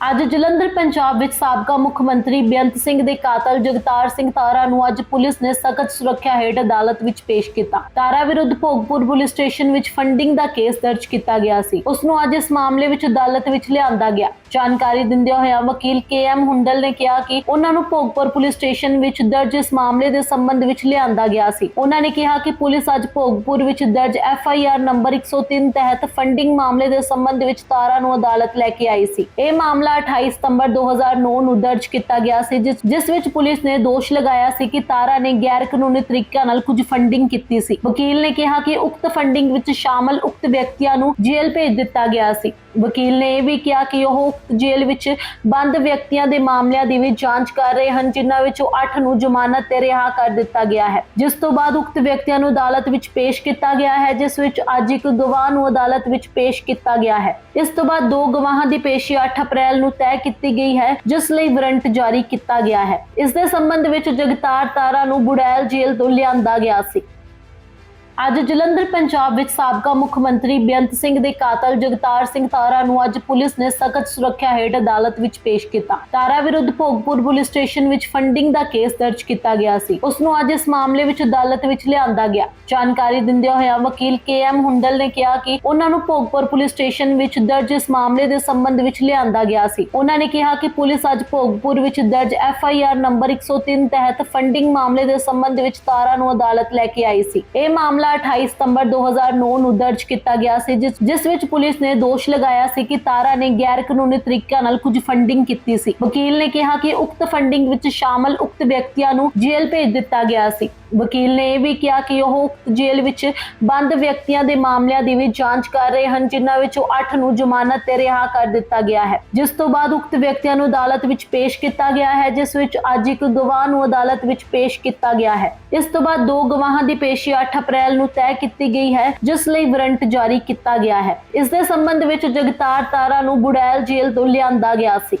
ਅੱਜ ਜਲੰਧਰ, ਪੰਜਾਬ ਵਿੱਚ ਸਾਬਕਾ ਮੁੱਖ ਮੰਤਰੀ ਬੇਅੰਤ ਸਿੰਘ ਦੇ ਕਾਤਲ ਜਗਤਾਰ ਸਿੰਘ ਤਾਰਾ ਨੂੰ ਅੱਜ ਪੁਲਿਸ ਨੇ ਸਖਤ ਸੁਰੱਖਿਆ ਹੇਠ ਅਦਾਲਤ ਵਿੱਚ ਪੇਸ਼ ਕੀਤਾ। ਤਾਰਾ ਵਿਰੁੱਧ ਭੋਗਪੁਰ ਪੁਲਿਸ ਸਟੇਸ਼ਨ ਵਿੱਚ ਫੰਡਿੰਗ ਦਾ ਕੇਸ ਦਰਜ ਕੀਤਾ ਗਿਆ ਸੀ। ਉਸ ਨੂੰ ਅੱਜ ਇਸ ਮਾਮਲੇ ਵਿੱਚ ਅਦਾਲਤ ਵਿੱਚ ਲਿਆਂਦਾ ਗਿਆ। ਜਾਣਕਾਰੀ ਦਿੰਦਿਆਂ ਹੋਇਆ ਵਕੀਲ ਕੇ ਹੁੰਡਲ ਨੇ ਕਿਹਾ ਕਿ ਉਹਨਾਂ ਨੂੰ ਭੋਗਪੁਰ ਪੁਲਿਸ ਸਟੇਸ਼ਨ ਵਿੱਚ ਦਰਜ ਇਸ ਮਾਮਲੇ ਦੇ ਸੰਬੰਧ ਵਿੱਚ ਲਿਆਂਦਾ ਗਿਆ ਸੀ। ਉਹਨਾਂ ਨੇ ਕਿਹਾ ਕਿ ਪੁਲਿਸ ਅੱਜ ਭੋਗਪੁਰ ਵਿੱਚ ਦਰਜ ਐਫ ਆਈ ਆਰ ਨੰਬਰ 103 ਤਹਿਤ ਫੰਡਿੰਗ ਮਾਮਲੇ ਦੇ ਸੰਬੰਧ ਵਿੱਚ ਤਾਰਾ ਨੂੰ ਅਦਾਲਤ ਲੈ ਕੇ ਆਈ ਸੀ। ਇਹ ਮਾਮਲਾ 28 ਸਤੰਬਰ 2009 ਨੂੰ ਦਰਜ ਕੀਤਾ ਗਿਆ ਸੀ, ਜਿਸ ਜਿਸ ਵਿੱਚ ਪੁਲਿਸ ਨੇ ਦੋਸ਼ ਲਗਾਇਆ ਸੀ ਕਿ ਤਾਰਾ ਨੇ ਗੈਰ ਕਾਨੂੰਨੀ ਤਰੀਕਿਆਂ ਨਾਲ ਕੁਝ ਫੰਡਿੰਗ ਕੀਤੀ ਸੀ। ਵਕੀਲ ਨੇ ਕਿਹਾ ਕਿ ਉਕਤ ਫੰਡਿੰਗ ਵਿੱਚ ਸ਼ਾਮਲ ਉਕਤ ਵਿਅਕਤੀਆਂ ਨੂੰ ਜੇਲ੍ਹ ਭੇਜ ਦਿੱਤਾ ਗਿਆ ਸੀ। ਵਕੀਲ ਨੇ ਇਹ ਵੀ ਕਿਹਾ ਕਿ ਉਹ ਜੇਲ੍ਹ ਵਿੱਚ ਬੰਦ ਵਿਅਕਤੀਆਂ ਦੇ ਮਾਮਲਿਆਂ ਦੀ ਵੀ ਜਾਂਚ ਕਰ ਰਹੇ ਹਨ, ਜਿਨ੍ਹਾਂ ਵਿੱਚੋਂ 8 ਨੂੰ ਜ਼ਮਾਨਤ ਤੇ ਰਿਹਾ ਕਰ ਦਿੱਤਾ ਗਿਆ ਹੈ। ਜਿਸ ਤੋਂ ਬਾਅਦ ਉਕਤ ਵਿਅਕਤੀਆਂ ਨੂੰ ਅਦਾਲਤ ਵਿੱਚ ਪੇਸ਼ ਕੀਤਾ ਗਿਆ ਹੈ, ਜਿਸ ਵਿੱਚ ਅੱਜ ਇੱਕ ਗਵਾਹ ਨੂੰ ਅਦਾਲਤ ਵਿੱਚ ਪੇਸ਼ ਕੀਤਾ ਗਿਆ ਹੈ। ਇਸ ਤੋਂ ਬਾਅਦ ਦੋ ਗਵਾਹਾਂ ਦੀ ਪੇਸ਼ੀ 8 ਅਪ੍ਰੈਲ ਨੂੰ ਤੈਅ ਕੀਤੀ ਗਈ ਹੈ, ਜਿਸ ਲਈ ਵਾਰੰਟ ਜਾਰੀ ਕੀਤਾ ਗਿਆ ਹੈ। ਇਸ ਦੇ ਸੰਬੰਧ ਵਿੱਚ ਜਗਤਾਰ ਤਾਰਾ ਨੂੰ ਬੁੜੈਲ ਜੇਲ੍ਹ ਤੋਂ ਲਿਆਂਦਾ ਗਿਆ ਸੀ। ਅੱਜ ਜਲੰਧਰ, ਪੰਜਾਬ ਵਿੱਚ ਸਾਬਕਾ ਮੁੱਖ ਮੰਤਰੀ ਬੇਅੰਤ ਸਿੰਘ ਦੇ ਕਾਤਲ ਜਗਤਾਰ ਸਿੰਘ ਤਾਰਾ ਨੂੰ ਅੱਜ ਪੁਲਿਸ ਨੇ ਸਖਤ ਸੁਰੱਖਿਆ ਹੇਠ ਅਦਾਲਤ ਵਿੱਚ ਪੇਸ਼ ਕੀਤਾ। ਤਾਰਾ ਵਿਰੁੱਧ ਭੋਗਪੁਰ ਪੁਲਿਸ ਸਟੇਸ਼ਨ ਵਿੱਚ ਫੰਡਿੰਗ ਦਾ ਕੇਸ ਦਰਜ ਕੀਤਾ ਗਿਆ ਸੀ। ਉਸ ਨੂੰ ਅੱਜ ਇਸ ਮਾਮਲੇ ਵਿੱਚ ਅਦਾਲਤ ਵਿੱਚ ਲਿਆਂਦਾ ਗਿਆ। ਜਾਣਕਾਰੀ ਦਿੰਦਿਆਂ ਹੋਇਆ ਵਕੀਲ ਕੇ ਹੁੰਡਲ ਨੇ ਕਿਹਾ ਕਿ ਉਹਨਾਂ ਨੂੰ ਭੋਗਪੁਰ ਪੁਲਿਸ ਸਟੇਸ਼ਨ ਵਿੱਚ ਦਰਜ ਇਸ ਮਾਮਲੇ ਦੇ ਸੰਬੰਧ ਵਿੱਚ ਲਿਆਂਦਾ ਗਿਆ ਸੀ। ਉਹਨਾਂ ਨੇ ਕਿਹਾ ਕਿ ਪੁਲਿਸ ਅੱਜ ਭੋਗਪੁਰ ਵਿੱਚ ਦਰਜ ਐਫ ਆਈ ਆਰ ਨੰਬਰ 103 ਤਹਿਤ ਫੰਡਿੰਗ ਮਾਮਲੇ ਦੇ ਸੰਬੰਧ ਵਿੱਚ ਤਾਰਾ ਨੂੰ ਅਦਾਲਤ ਲੈ ਕੇ ਆਈ ਸੀ। ਇਹ ਮਾਮਲਾ 28 ਸਤੰਬਰ 2009 ਨੂੰ ਦਰਜ ਕੀਤਾ ਗਿਆ ਸੀ, ਜਿਸ ਵਿੱਚ ਪੁਲਿਸ ਨੇ ਦੋਸ਼ ਲਗਾਇਆ ਸੀ ਕਿ ਤਾਰਾ ਨੇ ਗੈਰ ਕਾਨੂੰਨੀ ਤਰੀਕਿਆਂ ਨਾਲ ਕੁਝ ਫੰਡਿੰਗ ਕੀਤੀ ਸੀ। ਵਕੀਲ ਨੇ ਕਿਹਾ ਕਿ ਉਕਤ ਫੰਡਿੰਗ ਵਿੱਚ ਸ਼ਾਮਲ ਉਕਤ ਵਿਅਕਤੀਆਂ ਨੂੰ ਜੇਲ੍ਹ ਭੇਜ ਦਿੱਤਾ ਗਿਆ ਸੀ। ਵਕੀਲ ਨੇ ਇਹ ਵੀ ਕਿਹਾ ਕਿ ਉਹ ਜੇਲ੍ਹ ਵਿੱਚ ਬੰਦ ਵਿਅਕਤੀਆਂ ਦੇ ਮਾਮਲਿਆਂ ਦੀ ਵੀ ਜਾਂਚ ਕਰ ਰਹੇ ਹਨ, ਜਿਨ੍ਹਾਂ ਵਿੱਚੋਂ 8 ਨੂੰ ਜ਼ਮਾਨਤ ਤੇ ਰਿਹਾ ਕਰ ਦਿੱਤਾ ਗਿਆ ਹੈ। ਜਿਸ ਤੋਂ ਬਾਅਦ ਉਕਤ ਵਿਅਕਤੀਆਂ ਨੂੰ ਅਦਾਲਤ ਵਿੱਚ ਪੇਸ਼ ਕੀਤਾ ਗਿਆ ਹੈ, ਜਿਸ ਵਿੱਚ ਅੱਜ ਇੱਕ ਗਵਾਹ ਨੂੰ ਅਦਾਲਤ ਵਿੱਚ ਪੇਸ਼ ਕੀਤਾ ਗਿਆ ਹੈ। ਇਸ ਤੋਂ ਬਾਅਦ ਦੋ ਗਵਾਹਾਂ ਦੀ ਪੇਸ਼ੀ 8 ਅਪ੍ਰੈਲ ਨੂੰ ਤੈਅ ਕੀਤੀ ਗਈ ਹੈ, ਜਿਸ ਲਈ ਵਾਰੰਟ ਜਾਰੀ ਕੀਤਾ ਗਿਆ ਹੈ। ਇਸ ਦੇ ਸੰਬੰਧ ਵਿੱਚ ਜਗਤਾਰ ਤਾਰਾ ਨੂੰ ਬੁੜੈਲ ਜੇਲ੍ਹ ਤੋਂ ਲਿਆਂਦਾ ਗਿਆ ਸੀ।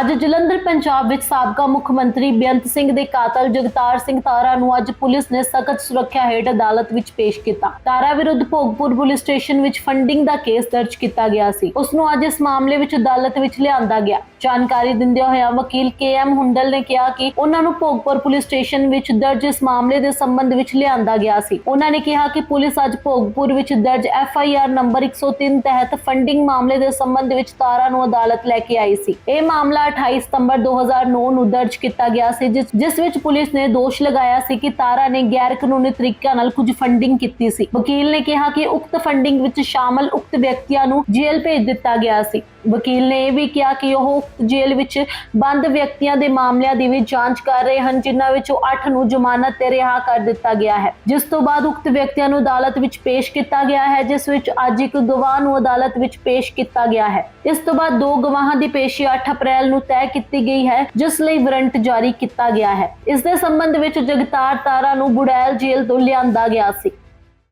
ਅੱਜ ਜਲੰਧਰ, ਪੰਜਾਬ ਵਿੱਚ ਸਾਬਕਾ ਮੁੱਖ ਮੰਤਰੀ ਬੇਅੰਤ ਸਿੰਘ ਦੇ ਕਾਤਲ ਜਗਤਾਰ ਸਿੰਘ ਤਾਰਾ ਨੂੰ ਅੱਜ ਪੁਲਿਸ ਨੇ ਸਖਤ ਸੁਰੱਖਿਆ ਹੇਠ ਅਦਾਲਤ ਵਿੱਚ ਪੇਸ਼ ਕੀਤਾ। ਤਾਰਾ ਵਿਰੁੱਧ ਭੋਗਪੁਰ ਪੁਲਿਸ ਸਟੇਸ਼ਨ ਵਿੱਚ ਫੰਡਿੰਗ ਦਾ ਕੇਸ ਦਰਜ ਕੀਤਾ ਗਿਆ ਸੀ। ਉਸ ਨੂੰ ਅੱਜ ਇਸ ਮਾਮਲੇ ਵਿੱਚ ਅਦਾਲਤ ਵਿੱਚ ਲਿਆਂਦਾ ਗਿਆ। ਜਾਣਕਾਰੀ ਦਿੰਦਿਆਂ ਹੋਇਆ ਵਕੀਲ ਕੇ ਹੁੰਡਲ ਨੇ ਕਿਹਾ ਕਿ ਉਹਨਾਂ ਨੂੰ ਭੋਗਪੁਰ ਪੁਲਿਸ ਸਟੇਸ਼ਨ ਵਿੱਚ ਦਰਜ ਇਸ ਮਾਮਲੇ ਦੇ ਸੰਬੰਧ ਵਿੱਚ ਲਿਆਂਦਾ ਗਿਆ ਸੀ। ਉਹਨਾਂ ਨੇ ਕਿਹਾ ਕਿ ਪੁਲਿਸ ਅੱਜ ਭੋਗਪੁਰ ਵਿੱਚ ਦਰਜ ਐਫ ਆਈ ਆਰ ਨੰਬਰ 103 ਤਹਿਤ ਫੰਡਿੰਗ ਮਾਮਲੇ ਦੇ ਸੰਬੰਧ ਵਿੱਚ ਤਾਰਾ ਨੂੰ ਅਦਾਲਤ ਲੈ ਕੇ ਆਈ ਸੀ। ਇਹ ਮਾਮਲਾ 28 ਸਤੰਬਰ 2009 ਨੂੰ ਦਰਜ ਕੀਤਾ ਗਿਆ ਸੀ, ਜਿਸ ਜਿਸ ਵਿੱਚ ਪੁਲਿਸ ਨੇ ਦੋਸ਼ ਲਗਾਇਆ ਸੀ ਕਿ ਤਾਰਾ ਨੇ ਗੈਰ ਕਾਨੂੰਨੀ ਤਰੀਕਿਆਂ ਨਾਲ ਕੁਝ ਫੰਡਿੰਗ ਕੀਤੀ ਸੀ। ਵਕੀਲ ਨੇ ਕਿਹਾ ਕਿ ਉਕਤ ਫੰਡਿੰਗ ਵਿੱਚ ਸ਼ਾਮਲ ਉਕਤ ਵਿਅਕਤੀਆਂ ਨੂੰ ਜੇਲ੍ਹ ਭੇਜ ਦਿੱਤਾ ਗਿਆ ਸੀ। ਵਕੀਲ ਨੇ ਇਹ ਵੀ ਕਿਹਾ ਕਿ ਉਹ ਜੇਲ੍ਹ ਵਿੱਚ ਬੰਦ ਵਿਅਕਤੀਆਂ ਦੇ ਮਾਮਲਿਆਂ ਦੀ ਵੀ ਜਾਂਚ ਕਰ ਰਹੇ ਹਨ, ਜਿਨ੍ਹਾਂ ਵਿੱਚੋਂ 8 ਨੂੰ ਜ਼ਮਾਨਤ ਤੇ ਰਿਹਾ ਕਰ ਦਿੱਤਾ ਗਿਆ ਹੈ। ਜਿਸ ਤੋਂ ਬਾਅਦ ਉਕਤ ਵਿਅਕਤੀਆਂ ਨੂੰ ਅਦਾਲਤ ਵਿੱਚ ਪੇਸ਼ ਕੀਤਾ ਗਿਆ ਹੈ, ਜਿਸ ਵਿੱਚ ਅੱਜ ਇੱਕ ਗਵਾਹ ਨੂੰ ਅਦਾਲਤ ਵਿੱਚ ਪੇਸ਼ ਕੀਤਾ ਗਿਆ ਹੈ। ਇਸ ਤੋਂ ਬਾਅਦ ਦੋ ਗਵਾਹਾਂ ਦੀ ਪੇਸ਼ੀ 8 ਅਪ੍ਰੈਲ ਨੂੰ ਤੈਅ ਕੀਤੀ ਗਈ ਹੈ, ਜਿਸ ਲਈ ਵਾਰੰਟ ਜਾਰੀ ਕੀਤਾ ਗਿਆ ਹੈ। ਇਸ ਦੇ ਸੰਬੰਧ ਵਿੱਚ ਜਗਤਾਰ ਤਾਰਾ ਨੂੰ ਬੁੜੈਲ ਜੇਲ੍ਹ ਤੋਂ ਲਿਆਂਦਾ ਗਿਆ ਸੀ।